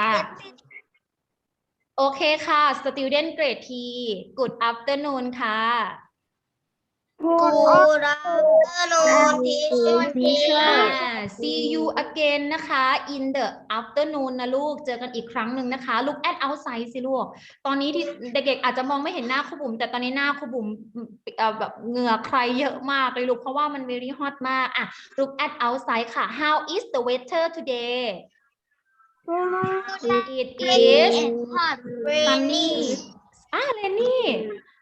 ค่ะโอเคค่ะ student grade T good afternoon ค่ะ Good afternoon, teacher. อ่า see you again นะคะ in the afternoon นะลูก เจอกันอีกครั้งหนึ่งนะคะ look at outside สิลูก ตอนนี้ที่เด็กๆอาจจะมองไม่เห็นหน้าครูบุ๋มแต่ตอนนี้หน้าครูบุ๋มเอ่อแบบเหงื่อใครเยอะมากเลยลูก เพราะว่ามัน very hot มาก อะ look at outside ค่ะ how is the weather today it is sunny อะเรนนี่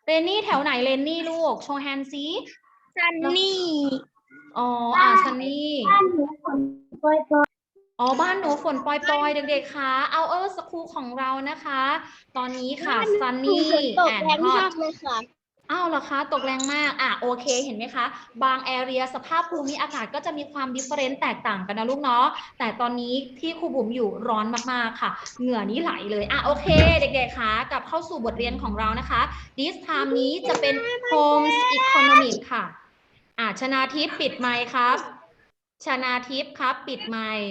เรนนี่แถวไหนเรนนี่ลูก โชว์แฮนด์ซิ Sunny. อ๋อ อะซันนี่อ๋อ บ้านหนูฝนปล่อยๆ เด็กๆค่ะเอาเออสคูลของเรานะคะ ตอนนี้ค่ะ sunny ตก and แรงมา hot กเลยค่ะ อ้าวเหรอคะตกแรงมากอะโอเคเห็นไหมคะ บางแอเรียสภาพภูมิอากาศก็จะมีความดิเฟเรนต์แตกต่างกันนะลูกเนาะแต่ตอนนี้ที่ครูบุ๋มอยู่ร้อนมากๆค่ะ เหงื่อนี้ไหลเลยอะโอเค เด็กๆคะกลับเข้าสู่บทเรียนของเรานะคะ this time นี้จะเป็น homes economic ค่ะอะชนาทิพย์ปิดไมค์ครับชนาทิพย์ครับ ปิดไมค์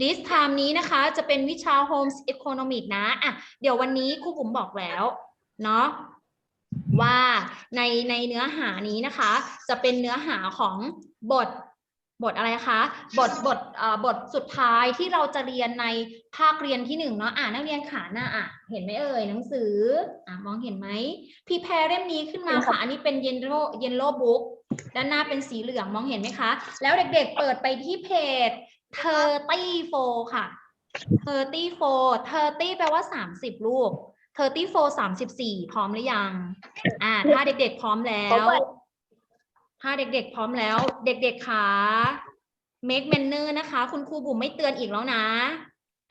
this time นี้นะคะจะเป็นวิชา homes economic นะอะเดี๋ยววันนี้ครูบุ๋มบอกแล้ว เนาะ ว่าในในเนื้อหานี้นะคะ จะเป็นเนื้อหาของบทบทอะไรคะ บทบทเอ่อบทสุดท้ายที่เราจะเรียนในภาคเรียนที่หนึ่งเนาะอ่านักเรียนขาหน้าอะเห็นไหมเอ่ยหนังสืออ่ามองเห็นไหมพี่แพรเล่มนี้ขึ้นมาค่ะ อันนี้เป็นเยนโลเยนโลบุ๊กด้านหน้าเป็นสีเหลืองมองเห็นไหมคะ แล้วเด็กๆเปิดไปที่เพจเทอร์ตี้โฟค่ะเทอร์ตี้โฟเทอร์ตี้แปลว่าสามสิบลูก เทอร์ตี้โฟสามสิบสี่พร้อมหรือยัง อ่า ถ้าเด็กๆพร้อมแล้ว ถ้าเด็กๆพร้อมแล้ว เด็กๆขา make manner นะคะ คุณครูบุ๋มไม่เตือนอีกแล้วนะ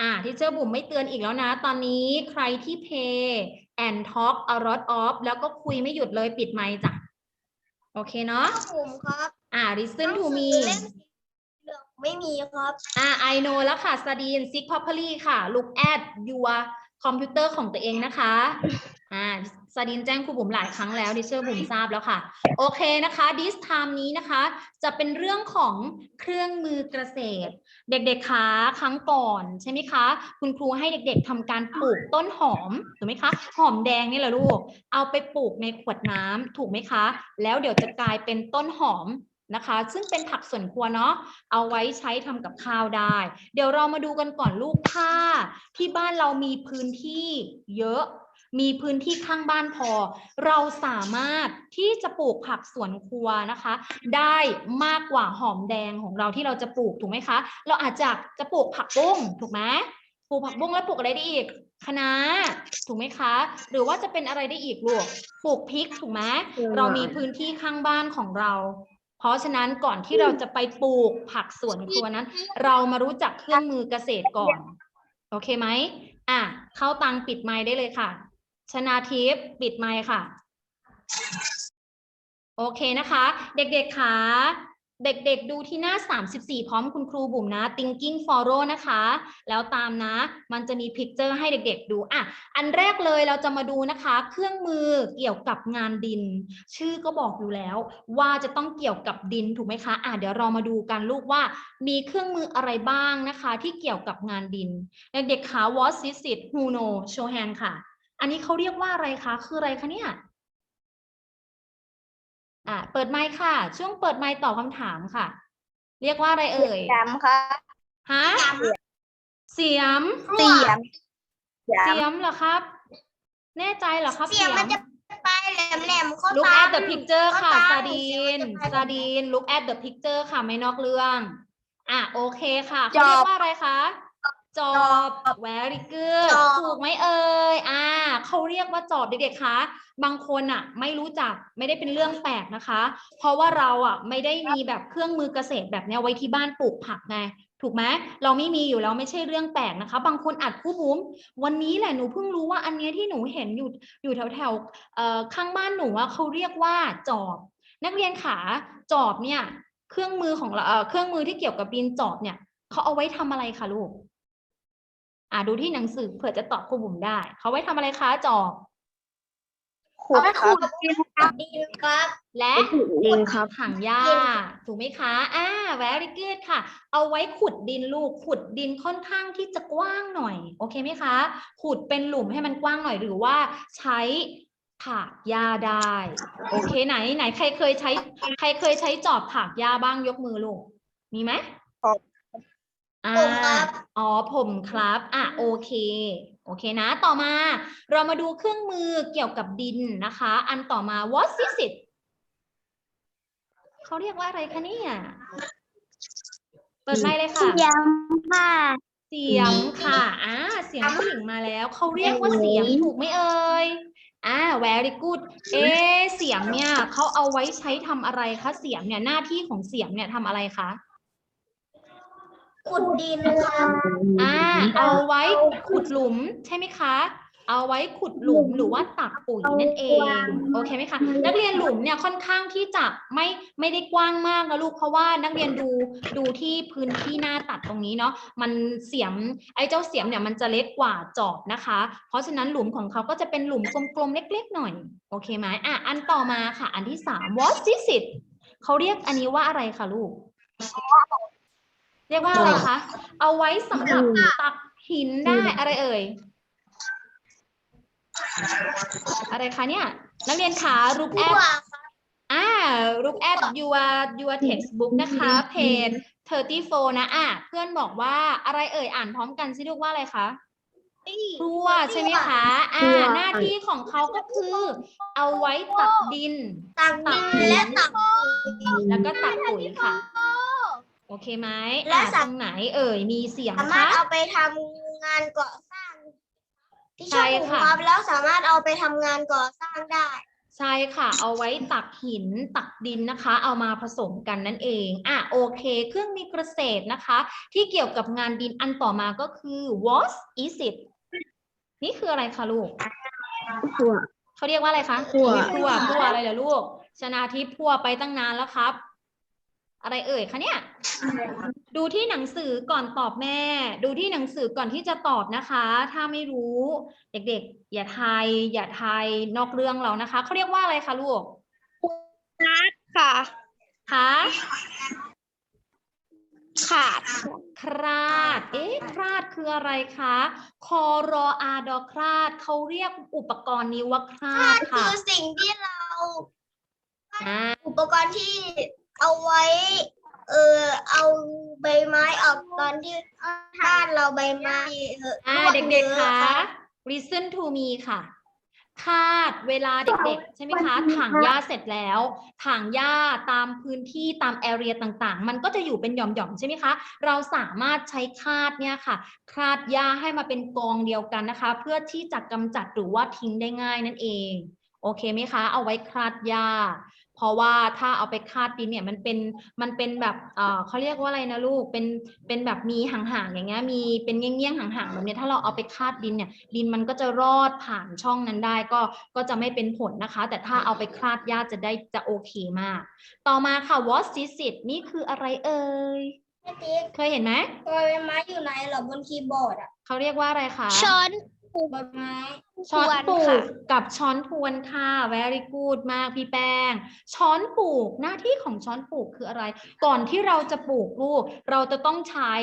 อ่าที่เจอบุ๋มไม่เตือนอีกแล้วนะ ตอนนี้ใครที่ pay and talk a lot of แล้วก็คุยไม่หยุดเลยปิดไมค์จ้ะ โอเคเนาะผมครับ อ่า listen to me เล่มสีเหลืองไม่มีครับ อ่า I know แล้วค่ะ Sadin Sig properly ค่ะ look at your computer ของตัวเองนะคะอ่า Sadin แจ้งครูบุ๋มหลายครั้งแล้วดิเชอร์บุ๋มทราบแล้วค่ะ โอเคนะคะ this time นี้นะคะ จะเป็นเรื่องของเครื่องมือเกษตร เด็กๆคะครั้งก่อนใช่ไหมคะ คุณครูให้เด็กๆทำการปลูกต้นหอมถูกไหมคะหอมแดงนี่แหละลูก เอาไปปลูกในขวดน้ำถูกไหมคะ แล้วเดี๋ยวจะกลายเป็นต้นหอม นะคะ ซึ่งเป็นผักสวนครัวเนาะเอาไว้ใช้ทำกับข้าวได้ เดี๋ยวเรามาดูกันก่อนลูกถ้าที่บ้านเรามีพื้นที่เยอะ มีพื้นที่ข้างบ้านพอ เราสามารถที่จะปลูกผักสวนครัวนะคะ ได้มากกว่าหอมแดงของเราที่เราจะปลูกถูกไหมคะ เราอาจจะจะปลูกผักบุ้งถูกไหมปลูกผักบุ้งแล้วปลูกอะไรได้อีกคะน้าถูกไหมคะ หรือว่าจะเป็นอะไรได้อีกลูกปลูกพริกถูกไหมเรามีพื้นที่ข้างบ้านของเรา เพราะฉะนั้นก่อนที่เราจะไปปลูกผักสวนครัวนั้น เรามารู้จักเครื่องมือเกษตรก่อน โอเคไหมอะเข้าตังปิดไมค์ได้เลยค่ะ ชนาทิพย์ปิดไมค์ค่ะ โอเคนะคะ เด็กๆคะ เด็กๆดูที่หน้า 34 พร้อมคุณครูบุ๋มนะ thinking follow นะคะ แล้วตามนะ มันจะมีพิกเจอร์ให้เด็กๆดูอะอันแรกเลยเราจะมาดูนะคะ เครื่องมือเกี่ยวกับงานดิน ชื่อก็บอกอยู่แล้ว ว่าจะต้องเกี่ยวกับดินถูกไหมคะอะเดี๋ยวเรามาดูกันลูกว่า มีเครื่องมืออะไรบ้างนะคะ ที่เกี่ยวกับงานดิน เด็กๆคะ what is it who know show hand ค่ะ อันนี้เขาเรียกว่าอะไรคะ คืออะไรคะเนี่ย อะเปิดไมค์ค่ะ ช่วงเปิดไมค์ตอบคำถามค่ะ เรียกว่าอะไรเอ่ยจำครับฮะเสียมเสียมเสียมเหรอครับ แน่ใจเหรอครับเสียมมันจะไปแหลมๆเข้า look ตา at the picture ค่ะเข้าซาตาดีนเสียมมันจะไปซาดีน look at the picture ค่ะไม่นอกเรื่อง อะโอเคค่ะจเขาอบเรียกว่าอะไรคะ จอบ very good จอบ ถูกไหมเอ่ย อ่าเขาเรียกว่าจอบเด็กๆ คะ บางคนอะ ไม่รู้จัก ไม่ได้เป็นเรื่องแปลกนะคะ เพราะว่าเราอะ ไม่ได้มีแบบเครื่องมือเกษตรแบบเนี้ยไว้ที่บ้านปลูกผักไง ถูกไหม เราไม่มีอยู่แล้วไม่ใช่เรื่องแปลกนะคะ บางคนอัดคู่บุ้ม วันนี้แหละหนูเพิ่งรู้ว่าอันเนี้ยที่หนูเห็นอยู่อยู่แถวแถวๆเอ่อข้างบ้านหนูอะเขาเรียกว่าจอบ นักเรียนขาจอบเนี่ย เครื่องมือของเราเอ่อเครื่องมือที่เกี่ยวกับดินจอบเนี่ยเขาเอาไว้ทำอะไรคะลูก อ่าดูที่หนังสือเผื่อจะตอบครูบุ๋มได้ เขาไว้ทำอะไรคะจอบเอาไปขูดดินคดินครับ และดินครับถังหญ้าถูกไหมคะ อ่า very good ค่ะ เอาไว้ขุดดินลูกขุดดินค่อนข้างที่จะกว้างหน่อย โอเคไหมคะ ขุดเป็นหลุมให้มันกว้างหน่อยหรือว่าใช้ถากหญ้าได้ โอเคไหนไหนใครเคยใช้ ใครเคยใช้จอบถากหญ้าบ้างยกมือลูก มีไหมผม อ่าผมครับ อ๋อผมครับ อะโอเค โอเคนะ ต่อมา เรามาดูเครื่องมือเกี่ยวกับดินนะคะ อันต่อมา what is it เขาเรียกว่าอะไรคะเนี่ย เปิดไมค์เลยค่ะยำค่ะ เสียมค่ะอ่าเสียงผู้หญิงมาแล้ว เขาเรียกว่าเสียมถูกไหมเอ่ย อ่า very good เอะเสียมเนี่ยเขาเอาไว้ใช้ทำอะไรคะ เสียมเนี่ย หน้าที่ของเสียมเนี่ยทำอะไรคะ ขุดดินครับอ่าเอาไว้ขุดหลุมใช่ไหมคะ เอาไว้ขุดหลุมหรือว่าตักปุ๋ยนั่นเอง โอเคไหมคะนักเรียนหลุมเนี่ยค่อนข้างที่จะไม่ไม่ได้กว้างมากนะลูกเพราะว่านักเรียนดูดูที่พื้นที่หน้าตัดตรงนี้เนาะมันเสียมไอ้เจ้าเสียมเนี่ยมันจะเล็กกว่าจอบนะคะ เพราะฉะนั้นหลุมของเขาก็จะเป็นหลุมกลมๆเล็ก ๆ หน่อยโอเคไหมอะอันต่อมาค่ะ อันที่สาม what is it เขาเรียกอันนี้ว่าอะไรคะลูก เรียกว่าอะไรคะ เอาไว้สำหรับตักหินได้อะไรเอ่ย อะไรคะเนี่ย นักเรียนขา look ทั่ at วอ่า look at your your textbook นะคะ page 34นะอะเพื่อนบอกว่าอะไรเอ่ยอ่านพร้อมกันสิลูกว่าอะไรคะครัวใช่ไหมคะอ่าหน้าที่ของเขาก็คือ เอาไว้ตักดิน ตักดินและตักแล้วก็ตักปุ๋ยค่ะ โอเคไหมและ อะสาตรงไหนเอ่ยมีเสียงสามารคะถเอาไปทำงานก่อสร้าง ที่ใช่ช่องค่ะครับแล้วสามารถเอาไปทำงานก่อสร้างได้ ใช่ค่ะ เอาไว้ตักหินตักดินนะคะ เอามาผสมกันนั่นเอง อะโอเค เครื่องมือเกษตรนะคะ ที่เกี่ยวกับงานดินอันต่อมาก็คือ what is it นี่คืออะไรคะลูกขัวเขาเรียกว่าอะไรคะพั่วพั่วพั่วอะไรเหรอลูก ชนาทิพย์พั่วไปตั้งนานแล้วครับ อะไรเอ่ยคะเนี่ย ดูที่หนังสือก่อนตอบแม่ ดูที่หนังสือก่อนที่จะตอบนะคะ ถ้าไม่รู้ เด็กๆ อย่าทายอย่าทายนอกเรื่องเรานะคะเขาเรียกว่าอะไรคะลูกค่ะคะขาดคราด เอ๊ะคราดคืออะไรคะคอรออาดอคราดเขาเรียกอุปกรณ์นี้ว่าคราขาดดคืค่ะอสิ่งที่เราอ่าอุปกรณ์ที่ เอาไว้ เออเอาใบไม้ออกตอนที่บ้านเราใบไม้เอออ่าร่วงเด็กๆยอคะ listen to me ค่ะ คาดเวลาเด็กๆ ใช่ไหมคะถังหญ้าเสร็จแล้วถังหญ้าตามพื้นที่ตามแอเรียต่างๆ มันก็จะอยู่เป็นหย่อมๆ ใช่ไหมคะ เราสามารถใช้คาดเนี่ยค่ะ คาดหญ้าให้มาเป็นกองเดียวกันนะคะ เพื่อที่จะกำจัดหรือว่าทิ้งได้ง่ายนั่นเอง โอเคไหมคะ เอาไว้คาดหญ้า เพราะว่าถ้าเอาไปคาดดินเนี่ยมันเป็นมันเป็นแบบเอ่อเขาเรียกว่าอะไรนะลูกเป็นเป็นแบบมีห่างๆอย่างเงี้ยมีเป็นเงี้ยงๆห่างๆแบบเนี้ยถ้าเราเอาไปคาดดินเนี่ยดินมันก็จะรอดผ่านช่องนั้นได้ก็ก็จะไม่เป็นผลนะคะ แต่ถ้าเอาไปคลาดหญ้าจะได้จะโอเคมาก ต่อมาค่ะ what is it นี่คืออะไรเอ่ยแม่ติ๊กเคยเห็นไหมใบไม้อยู่ไหนเหรอบนคีย์บอร์ดอะเขาเรียกว่าอะไรคะช้อนป ลูกใบไม้ ช้อนทวนปลูค่ะกกับช้อนพวนค่ะ very good มากพี่แป้ง ช้อนปลูกหน้าที่ของช้อนปลูกคืออะไร ก่อนที่เราจะปลูกลูก เราจะต้องใช้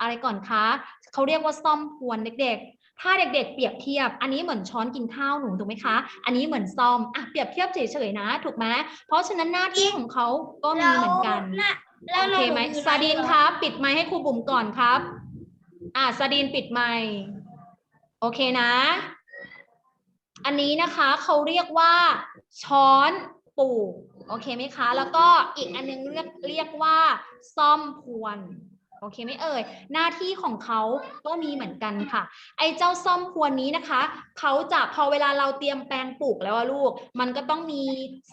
อะไรก่อนคะเขาเรียกว่าซ่อมพวนเด็กๆ ถ้าเด็กๆ เปรียบเทียบ อันนี้เหมือนช้อนกินข้าวหนูถูกไหมคะ อันนี้เหมือนซ่อมอะเปรียบเทียบเฉยๆนะ ถูกไหมเพราะฉะนั้นหน้าที่ของเขาก็มีเหมือนกันแล้วโอเคไหมนูอยู่ซาดินครับ ปิดไมค์ให้ครูบุ๋มก่อนครับ อ่าซาดินปิดไมค์ โอเคนะ อันนี้นะคะเขาเรียกว่า ช้อนปลูก โอเคไหมคะ แล้วก็อีกอันนึงเรียกเรียกว่า ซ่อมพวน โอเคไหมเอ่ย หน้าที่ของเขาก็มีเหมือนกันค่ะ ไอ้เจ้าซ่อมพวนนี้นะคะเขาจะพอเวลาเราเตรียมแปลงปลูกแล้วลูก มันก็ต้องมี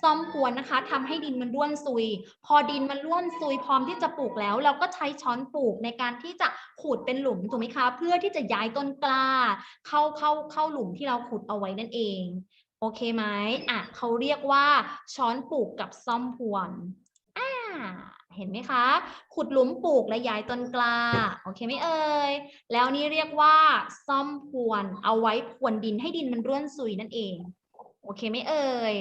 ซ่อมพวนนะคะทำให้ดินมันร่วนซุย พอดินมันร่วนซุยพร้อมที่จะปลูกแล้ว เราก็ใช้ช้อนปลูกในการที่จะขูดเป็นหลุมถูกไหมคะ เพื่อที่จะย้ายต้นกล้า เข้าเข้าเข้าหลุมที่เราขุดเอาไว้นั่นเอง โอเคไหมอะเขาเรียกว่าช้อนปลูกกับซ่อมพวนอ่า เห็นไหมคะ ขุดหลุมปลูกและย้ายต้นกล้า โอเคไหมเอ่ย แล้วนี่เรียกว่าซ่อมพวน เอาไว้พรวนดินให้ดินมันร่วนซุยนั่นเอง โอเคไหมเอ่ย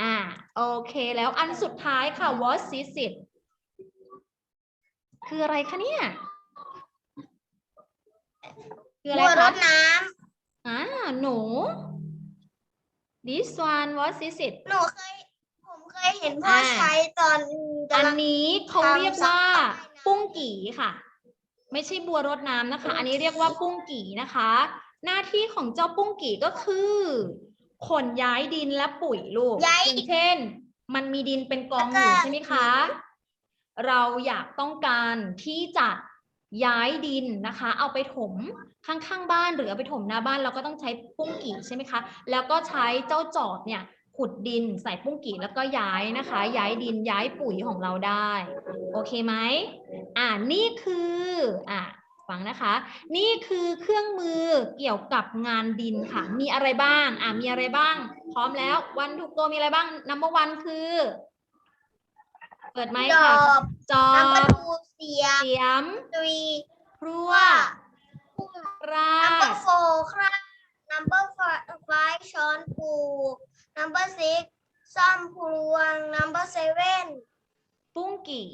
อ่า โอเค แล้วอันสุดท้ายค่ะ what is it คืออะไรคะเนี่ย คืออะไรบัวรคะดน้อ่าหนู this one what is it ำหนูเคยผมเค ยเห็นพ่ออ่าใช้ตอนอันกำลังนี้เขาเรียกว่าทำซักผ้าปุ้งกี่ค่ะ ไม่ใช่บัวรดน้ำนะคะ อันนี้เรียกว่าปุ้งกี่นะคะ หน้าที่ของเจ้าปุ้งกี่ก็คือขนย้ายดินและปุ๋ยลูกย้ายอย่างเช่น มันมีดินเป็นกองอยู่ใช่ไหมคะ เราอยากต้องการที่จะย้ายดินนะคะ เอาไปถมข้างๆบ้านหรือเอาไปถมหน้าบ้านเราก็ต้องใช้ปุ้งกี่ใช่ไหมคะ แล้วก็ใช้เจ้าจอบเนี่ย ขุดดินใส่ปุ้งกี่แล้วก็ย้ายนะคะ ย้ายดินย้ายปุ๋ยของเราได้ โอเคไหมอ่านี่คืออ่าฟังนะคะ นี่คือเครื่องมือเกี่ยวกับงานดินค่ะ มีอะไรบ้างอ่ามีอะไรบ้าง พร้อมแล้ววันทุกตัวมีอะไรบ้าง number one คือ เปิดไหมค์ดค่ะอบจอน้ำประบตูเสียมเสียมตุยพรั่วว่ารา number ด four ครับ number five ช้อนปลูก number six ซ่อมพลวง number seven ปุ้งกี่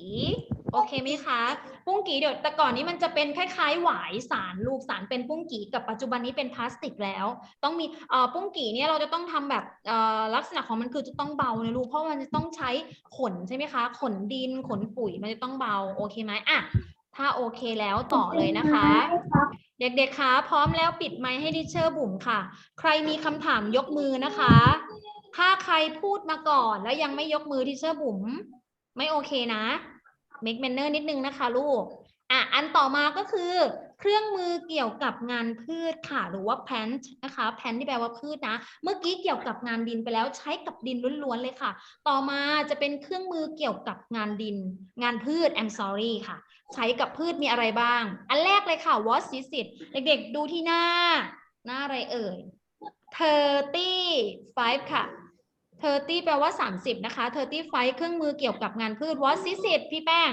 โอเคไหมคะ ปุ้งกี่เดี๋ยวแต่ก่อนนี้มันจะเป็นคล้ายๆหวายสารลูกสารเป็นปุ้งกี่กับปัจจุบันนี้เป็นพลาสติกแล้ว ต้องมีเอ่อปุ้งกี่เนี่ยเราจะต้องทำแบบเอ่อลักษณะของมันคือจะต้องเบานะลูกเพราะมันจะต้องใช้ขนใช่ไหมคะ ขนดินขนปุ๋ยมันจะต้องเบาโอเคไหมอะถ้าโอเคแล้วต่อเลยนะคะ เด็กๆคะพร้อมแล้วปิดไมค์ให้ดิเชอร์บุ๋มค่ะ ใครมีคำถามยกมือนะคะ ถ้าใครพูดมาก่อนแล้วยังไม่ยกมือดิเชอร์บุ๋มไม่โอเคนะ make manner นิดนึงนะคะลูกอะอันต่อมาก็คือ เครื่องมือเกี่ยวกับงานพืชค่ะ หรือว่า plant นะคะ plant ที่แปลว่าพืชนะ เมื่อกี้เกี่ยวกับงานดินไปแล้วใช้กับดินล้วนๆเลยค่ะ ต่อมาจะเป็นเครื่องมือเกี่ยวกับงานดิน งานพืช I'm sorry ค่ะ ใช้กับพืชมีอะไรบ้าง อันแรกเลยค่ะ what is it เด็กๆดูที่หน้า หน้าอะไรเอ่ย35ค่ะ30แปลว่า 30 นะคะ35เครื่องมือเกี่ยวกับงานพืช what is it พี่แป้ง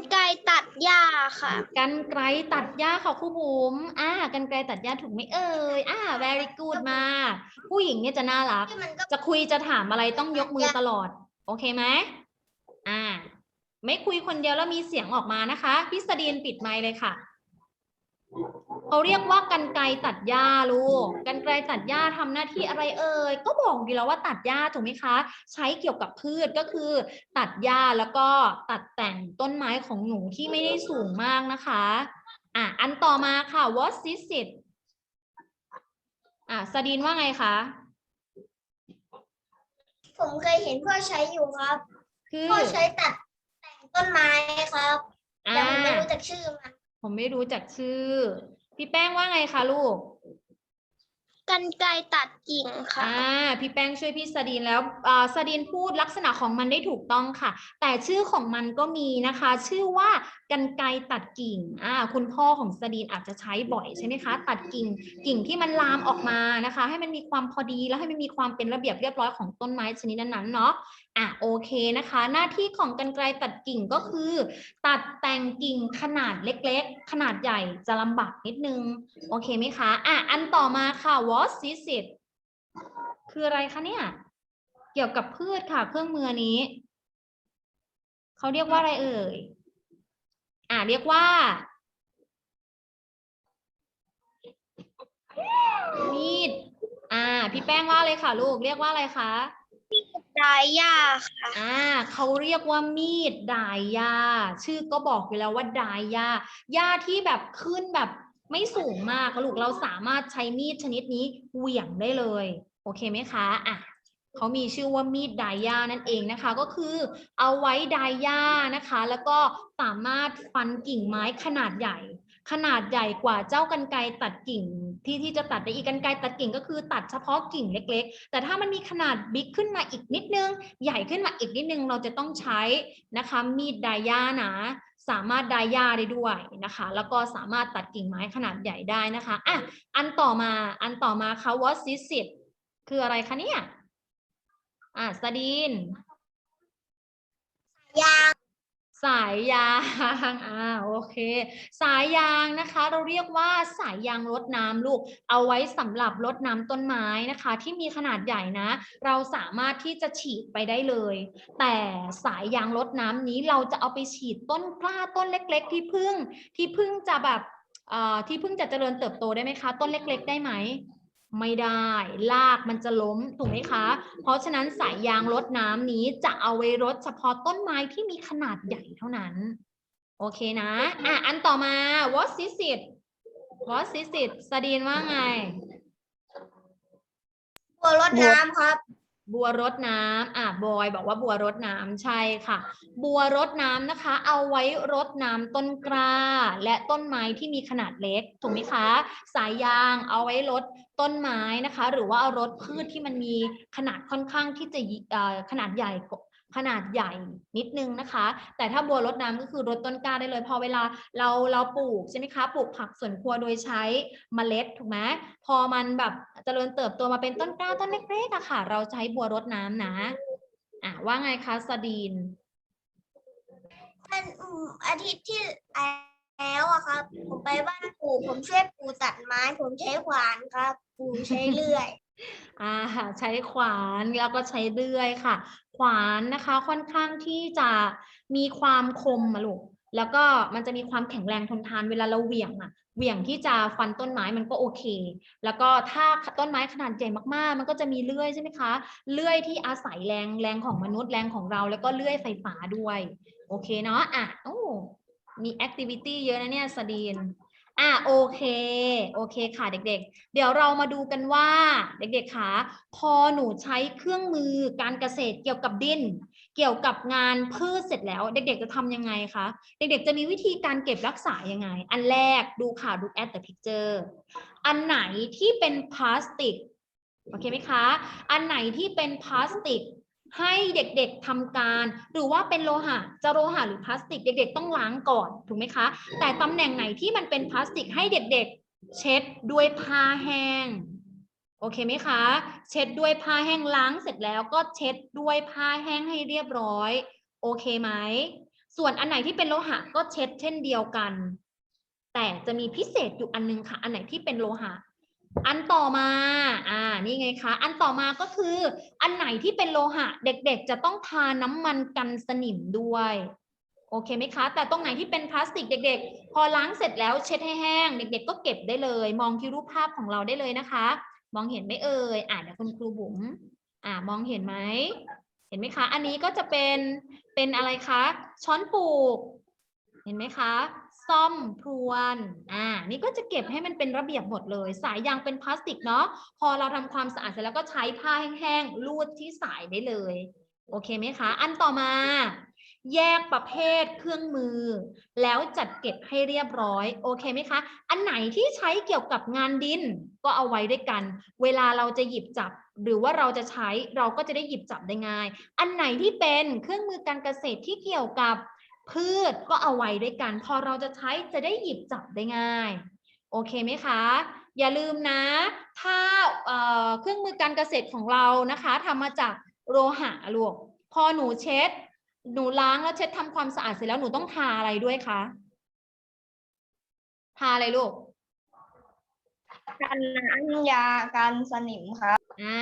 กไกรตัดหญ้าค่ะ กันไกลตัดหญ้าค่ะครูบุ๋มอ่า กันไกลตัดหญ้าถูกไหมเอ่ย อ่า very good มาก ผู้หญิงเนี่ยจะน่ารัก ที่มันก็ จะคุยจะถามอะไรต้องยกมือตลอด โอเคไหมอ่า ไม่คุยคนเดียวแล้วมีเสียงออกมานะคะ พี่สดีนปิดไมค์เลยค่ะ เขาเรียกว่ากันไกรตัดหญ้าลูกกันไกรตัดหญ้าทำหน้าที่อะไรเอ่ยก็บอกอยู่แล้วว่าตัดหญ้าถูกไหมคะ ใช้เกี่ยวกับพืชก็คือ ตัดหญ้าแล้วก็ตัดแต่งต้นไม้ของหนูที่ไม่ได้สูงมากนะคะอะอันต่อมาค่ะ what is it อะสดีนว่าไงคะผมเคยเห็นพ่อใช้อยู่ครับคือพ่อใช้ตัดแต่งต้นไม้ครับอ่าแต่ผมไม่รู้จักชื่อมันผมไม่รู้จักชื่อ พี่แป้งว่าไงคะลูกกันไกรตัดกิ่งค่ะ อ่า พี่แป้งช่วยพี่สดีนแล้วอ่าสดีนพูดลักษณะของมันได้ถูกต้องค่ะ แต่ชื่อของมันก็มีนะคะ ชื่อว่ากันไกรตัดกิ่ง อ่า คุณพ่อของสดีนอาจจะใช้บ่อยใช่ไหมคะ ตัดกิ่ง กิ่งที่มันลามออกมานะคะ ให้มันมีความพอดีแล้วให้มันมีความเป็นระเบียบเรียบร้อยของต้นไม้ชนิดนั้นๆเนาะอะโอเคนะคะ หน้าที่ของกันไกรตัดกิ่งก็คือ ตัดแต่งกิ่งขนาดเล็กๆ ขนาดใหญ่จะลำบากนิดนึง โอเคไหมคะอะอันต่อมาค่ะ what is it คืออะไรคะเนี่ย เกี่ยวกับพืชค่ะเครื่องมือนี้ เขาเรียกว่าอะไรเอ่ย อะเรียกว่า มีด อ่า พี่แป้งว่าเลยค่ะ ลูก เรียกว่าอะไรคะ ดายหญ้าค่ะ อ่าเขาเรียกว่ามีดดายหญ้าชื่อก็บอกอยู่แล้วว่าดายหญ้าหญ้าที่แบบขึ้นแบบไม่สูงมากลูกเราสามารถใช้มีดชนิดนี้เหวี่ยงได้เลย โอเคไหมคะอะเขามีชื่อว่ามีดดายหญ้านั่นเองนะคะ ก็คือเอาไว้ดายหญ้านะคะ แล้วก็สามารถฟันกิ่งไม้ขนาดใหญ่ ขนาดใหญ่กว่าเจ้ากันไกตัดกิ่งที่ที่จะตัดได้อีกกันไกตัดกิ่งก็คือตัดเฉพาะกิ่งเล็ก ๆ แต่ถ้ามันมีขนาดบิ๊กขึ้นมาอีกนิดนึง ใหญ่ขึ้นมาอีกนิดนึง เราจะต้องใช้นะคะมีดไดย่านะสามารถไดย่าได้ด้วยนะคะ แล้วก็สามารถตัดกิ่งไม้ขนาดใหญ่ได้นะคะอะอันต่อมาอันต่อมาค่ะ what is it คืออะไรคะเนี่ยอะสดีนยาง สายยางอ่าโอเค สายยางนะคะ เราเรียกว่าสายยางรดน้ำลูก เอาไว้สำหรับรดน้ำต้นไม้นะคะ ที่มีขนาดใหญ่นะ เราสามารถที่จะฉีดไปได้เลย แต่สายยางรดน้ำนี้เราจะเอาไปฉีดต้นกล้าต้นเล็ก ๆ ที่พึ่งที่พึ่งจะแบบอ่อที่พึ่งจะเจริญเติบโตได้ไหมคะ ต้นเล็ก ๆ ได้ไหม ไม่ได้ลากมันจะล้มถูกไหมคะ เพราะฉะนั้นสายยางรดน้ำนี้จะเอาไว้รดเฉพาะต้นไม้ที่มีขนาดใหญ่เท่านั้น โอเคนะอะอันต่อมา what is it what is it สดีนว่าไงบัวรดน้ำครับ บัวรดน้ำอะบอยบอกว่าบัวรดน้ำใช่ค่ะ บัวรดน้ำนะคะ เอาไว้รดน้ำต้นกล้า และต้นไม้ที่มีขนาดเล็กถูกไหมคะ สายยางเอาไว้รดต้นไม้นะคะ หรือว่าเอารดพืชที่มันมีขนาดค่อนข้างที่จะขนาดใหญ่ ขนาดใหญ่นิดนึงนะคะ แต่ถ้าบัวรดน้ำก็คือรดต้นกล้าได้เลย พอเวลาเราเราปลูกใช่ไหมคะ ปลูกผักสวนครัวโดยใช้เมล็ดถูกไหมพอมันแบบเจริญเติบโตมาเป็นต้นกล้าต้นเล็กๆอะค่ะ เราใช้บัวรดน้ำนะอะว่าไงคะสดีนมันอาทิตย์ที่แล้วอะครับ ผมไปบ้านปู่ผมช่วยปู่ตัดไม้ ผมใช้ขวานครับ ปู่ใช้เลื่อย อ่าใช้ขวานแล้วก็ใช้เลื่อยค่ะ ขวานนะคะค่อนข้างที่จะมีความคมอะลูกแล้วก็มันจะมีความแข็งแรงทนทานเวลาเราเหวี่ยงอะเหวี่ยงที่จะฟันต้นไม้มันก็โอเค แล้วก็ถ้าต้นไม้ขนาดใหญ่มากๆ มันก็จะมีเลื่อยใช่ไหมคะ เลื่อยที่อาศัยแรงแรงของมนุษย์แรงของเรา แล้วก็เลื่อยไฟฟ้าด้วย โอเคเนาะอะโอ้มีแอคทิวิตี้เยอะนะเนี่ยสดีน อะโอเค โอเคค่ะเด็กๆ เดี๋ยวเรามาดูกันว่า เด็กๆคะพอหนูใช้เครื่องมือการเกษตรเกี่ยวกับดิน เกี่ยวกับงานพืชเสร็จแล้ว เด็กๆจะทำยังไงคะเด็กๆจะมีวิธีการเก็บรักษายังไง อันแรกดูค่ะดู at the picture อันไหนที่เป็นพลาสติกโอเคไหมคะ อันไหนที่เป็นพลาสติก ให้เด็กๆทำการ หรือว่าเป็นโลหะจะโลหะหรือพลาสติก เด็ก ๆ ต้องล้างก่อนถูกไหมคะ แต่ตำแหน่งไหนที่มันเป็นพลาสติกให้เด็กๆ เช็ดด้วยผ้าแห้งโอเคไหมคะ เช็ดด้วยผ้าแห้งล้างเสร็จแล้วก็เช็ดด้วยผ้าแห้งให้เรียบร้อย โอเคไหม ส่วนอันไหนที่เป็นโลหะก็เช็ดเช่นเดียวกัน แต่จะมีพิเศษอยู่อันนึงค่ะ อันไหนที่เป็นโลหะ อันต่อมา อ่า นี่ไงคะ อันต่อมาก็คือ อันไหนที่เป็นโลหะ เด็กๆ จะต้องทาน้ำมันกันสนิมด้วย โอเคไหมคะ แต่ตรงไหนที่เป็นพลาสติกเด็ก ๆ พอล้างเสร็จแล้วเช็ดให้แห้ง เด็ก ๆ ก็เก็บได้เลย มองที่รูปภาพของเราได้เลยนะคะ มองเห็นไหมเอ่ย อ่าเดี๋ยวคุณครูบุ๋ม อ่า มองเห็นไหม เห็นไหมคะ อันนี้ก็จะเป็น เป็นอะไรคะ ช้อนปลูก เห็นไหมคะ ซ่อมพรวนอ่านี่ก็จะเก็บให้มันเป็นระเบียบหมดเลย สายยางเป็นพลาสติกเนาะพอเราทำความสะอาดเสร็จแล้วก็ใช้ผ้าแห้งๆลูดที่สายได้เลย โอเคไหมคะ อันต่อมา แยกประเภทเครื่องมือ แล้วจัดเก็บให้เรียบร้อย โอเคไหมคะ อันไหนที่ใช้เกี่ยวกับงานดินก็เอาไว้ด้วยกัน เวลาเราจะหยิบจับหรือว่าเราจะใช้เราก็จะได้หยิบจับได้ง่าย อันไหนที่เป็นเครื่องมือการเกษตรที่เกี่ยวกับ พืชก็เอาไว้ด้วยกัน พอเราจะใช้จะได้หยิบจับได้ง่าย โอเคไหมคะ อย่าลืมนะ ถ้าเเครื่องมือการเกษตรของเรานะคะทำมาจากโลหะลูกพอหนูเช็ด หนูล้างแล้วเช็ดทำความสะอาดเสร็จแล้วหนูต้องทาอะไรด้วยคะทาอะไรลูกกันน้ำยากันสนิมครับอ่า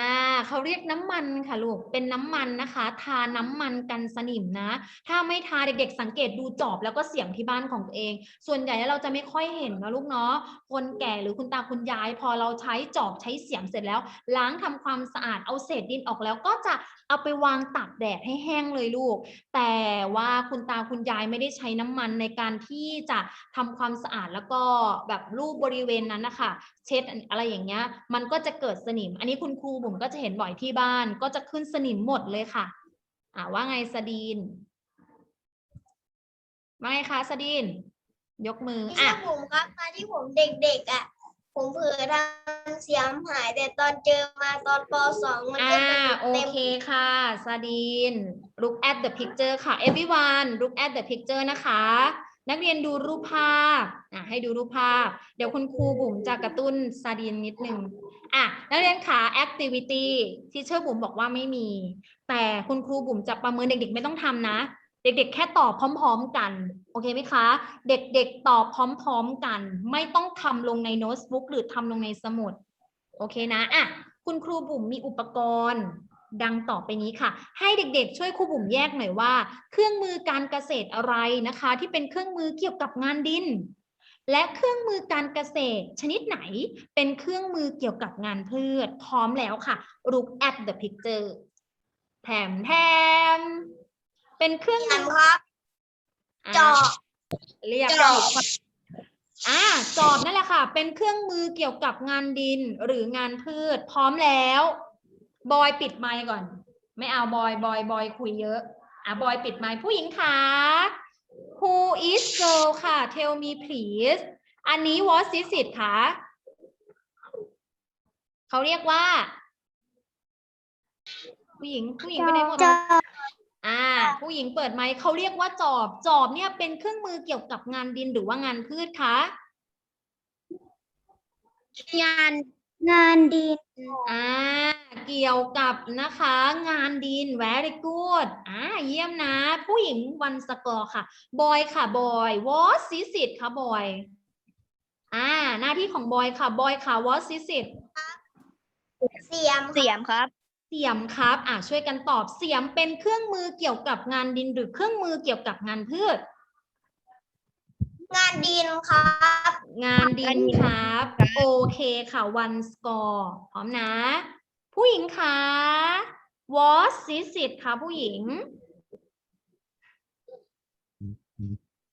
เขาเรียกน้ำมันค่ะลูก เป็นน้ำมันนะคะ ทาน้ำมันกันสนิมนะ ถ้าไม่ทาเด็กๆ สังเกตดูจอบแล้วก็เสียมที่บ้านของตัวเอง ส่วนใหญ่แล้วเราจะไม่ค่อยเห็นนะลูกเนาะ คนแก่หรือคุณตาคุณยาย พอเราใช้จอบใช้เสียมเสร็จแล้ว ล้างทำความสะอาดเอาเศษดินออกแล้วก็จะเอาไปวางตากแดดให้แห้งเลยลูก แต่ว่าคุณตาคุณยายไม่ได้ใช้น้ำมันในการที่จะทำความสะอาดแล้วก็แบบรูปบริเวณนั้นนะคะเช็ดอะไรอย่างเงี้ย มันก็จะเกิดสนิม อันนี้คุณครูผมก็จะเห็นบ่อยที่บ้านก็จะขึ้นสนิมหมดเลยค่ะ อ่าว่าไงสดีนว่าไงคะสดีน ยกมือไม่อะใช่ผมครับตอนที่ผมเด็กๆอะ ผมเผลอทำเสียมหาย แต่ตอนเจอมาตอนปสองมันอ่า ก็จะโอเต็มเคค่ะสดีน look at the picture ค่ะ everyone look at the picture นะคะ นักเรียนดูรูปภาพ อะ ให้ดูรูปภาพ เดี๋ยวคุณครูบุ๋มจะกระตุ้นซาดีนนิดนึง อะนักเรียนขา activity ที่เชอร์บุ๋มบอกว่าไม่มี แต่คุณครูบุ๋มจะประเมินเด็ก ๆ ไม่ต้องทำนะ เด็ก ๆ แค่ตอบพร้อม ๆ กัน โอเคไหมคะ เด็ก ๆ ตอบพร้อม ๆ กัน ไม่ต้องทำลงในโน้ตบุ๊กหรือทำลงในสมุด โอเคนะอะคุณครูบุ๋มมีอุปกรณ์ดังต่อไปนี้ค่ะ ให้เด็กๆ ช่วยครูบุ๋มแยกหน่อยว่า เครื่องมือการเกษตรอะไรนะคะ ที่เป็นเครื่องมือเกี่ยวกับงานดิน และเครื่องมือการเกษตรชนิดไหนเป็นเครื่องมือเกี่ยวกับงานพืช พร้อมแล้วค่ะ look at the picture แถมแถมเป็นเครื่องเขีมืยนอครับอะจอบเรียกจอบถูกอ่าจอบนั่นแหละค่ะ เป็นเครื่องมือเกี่ยวกับงานดินหรืองานพืช พร้อมแล้ว บอยปิดไมค์ก่อน ไม่เอาบอยบอยบอยคุยเยอะ อะบอยปิดไมค์ผู้หญิงคะ Who is girl ค่ะ Tell me please อันนี้ what is it คะเขาเรียกว่า ผู้หญิงผู้หญิงไปไหนหมดจอะอบอ่า ผู้หญิงเปิดไมค์เขาเรียกว่าจอบจอบเนี่ยเป็นเครื่องมือเกี่ยวกับงานดินหรือว่างานพืชคะงานงานดินอ่า เกี่ยวกับนะคะงานดิน very good อ่าเยี่ยมนะ ผู้หญิงวันสกอร์ค่ะบอยค่ะบอย what is it คะบอยอ่าหน้าที่ของบอยค่ะบอยค่ะ what is it เสียมเสียมครับ เสียมครับอ่าช่วยกันตอบเสียมเป็นเครื่องมือเกี่ยวกับงานดินหรือเครื่องมือเกี่ยวกับงานพืช งานดินครับ งานดินครับ โอเคค่ะ one score พร้อมนะ ผู้หญิงคะ what is it คะผู้หญิง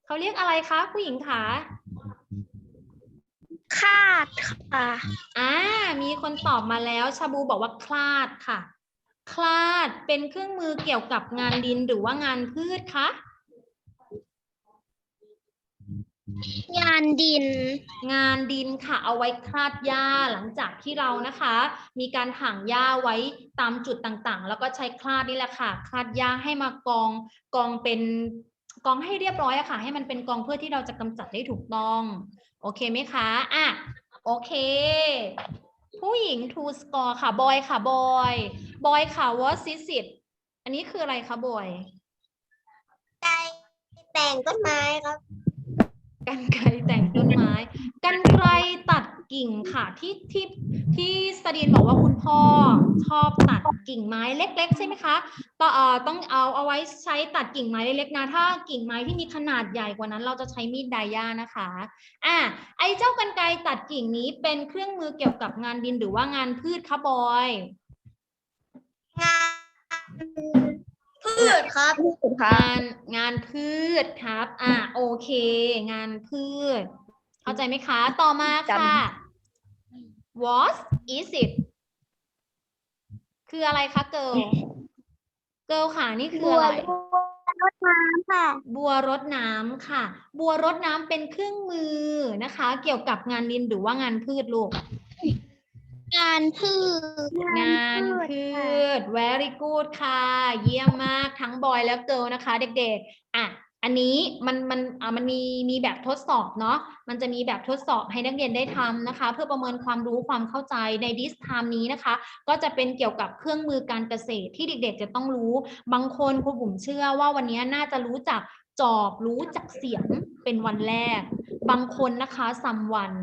เขาเรียกอะไรคะ ผู้หญิงคะคาดค่ะอ่ามีคนตอบมาแล้ว ชาบูบอกว่าคลาดค่ะ คลาดเป็นเครื่องมือเกี่ยวกับงานดินหรือว่างานพืชคะ งานดิน งานดินค่ะ เอาไว้คลาดหญ้าหลังจากที่เรานะคะ มีการถางหญ้าไว้ตามจุดต่างๆ แล้วก็ใช้คลาดนี่แหละค่ะคลาดหญ้าให้มากองกองเป็นกองให้เรียบร้อยอะค่ะ ให้มันเป็นกองเพื่อที่เราจะกำจัดได้ถูกต้อง โอเคไหมคะอะโอเค ผู้หญิง to score ค่ะบอยค่ะบอยบอยค่ะ what is it อันนี้คืออะไรคะบอยไก่แต่งต้นไม้ครับ กันไกรแต่งต้นไม้ กันไกรตัดกิ่งค่ะ ที่ที่ที่สดีนบอกว่าคุณพ่อชอบตัดกิ่งไม้เล็ก ๆ ใช่ไหมคะต่อเอ่อต้องเอาเอาไว้ใช้ตัดกิ่งไม้เล็กๆนะถ้ากิ่งไม้ที่มีขนาดใหญ่กว่านั้น เราจะใช้มีดไดย่านะคะอะไอ้เจ้ากันไกรตัดกิ่งนี้เป็นเครื่องมือเกี่ยวกับงานดินหรือว่างานพืชคะบอยงาน พืชครับครับ งานงานพืชครับ อะโอเค งานพืช เข้าใจไหมคะ ต่อมาค่ะ what is it คืออะไรคะเกิลเกิลค่ะนี่คืออะไร รดน้ำค่ะ บัวรดน้ำค่ะ บัวรดน้ำเป็นเครื่องมือนะคะ เกี่ยวกับงานดินหรือว่างานพืชลูกงานพืช งานพืช very good ค่ะ เยี่ยมมากทั้งบอยและเกิลนะคะ เด็กๆ อะ อันนี้มันมันอะมันมีมีแบบทดสอบเนาะ มันจะมีแบบทดสอบให้นักเรียนได้ทำนะคะ เพื่อประเมินความรู้ความเข้าใจในดิสไทม์นี้นะคะ ก็จะเป็นเกี่ยวกับเครื่องมือการเกษตรที่เด็กๆ จะต้องรู้ บางคนครูบุ๋มเชื่อว่าวันนี้น่าจะรู้จักจอบรู้จักเสียงเป็นวันแรก บางคนนะคะซัมวัน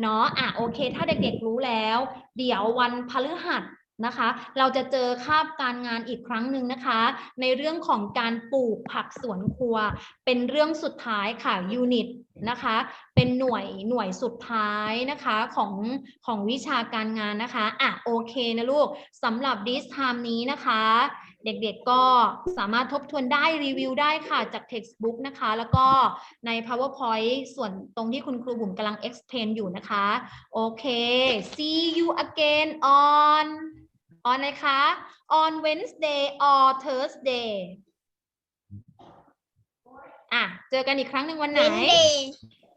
เนาะอะโอเค ถ้าเด็กๆรู้แล้ว เดี๋ยววันพฤหัสนะคะ เราจะเจอคาบการงานอีกครั้งหนึ่งนะคะ ในเรื่องของการปลูกผักสวนครัว เป็นเรื่องสุดท้ายค่ะยูนิตนะคะ เป็นหน่วยหน่วยสุดท้ายนะคะของของวิชาการงานนะคะอะโอเคนะลูกสำหรับดิสไทม์นี้นะคะ เด็กๆก็สามารถทบทวนได้รีวิวได้ค่ะจาก textbook นะคะ แล้วก็ใน powerpoint ส่วนตรงที่คุณครูบุ๋มกำลัง explain อยู่นะคะโอเค see you again on on อะไรคะ on Wednesday or Thursday อะ เจอกันอีกครั้งหนึ่งวันไหนเวนเดย์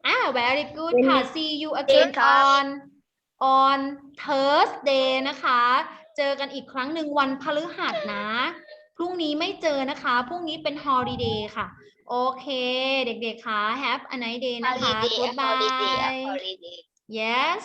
อ่า very good ค่ะ see you again ครับ on on Thursday นะคะ เจอกันอีกครั้งหนึ่งวันพฤหัสนะ พรุ่งนี้ไม่เจอนะคะ พรุ่งนี้เป็น holiday ค่ะ โอเค เด็กๆค่ะ have a nice day นะคะ goodbye yes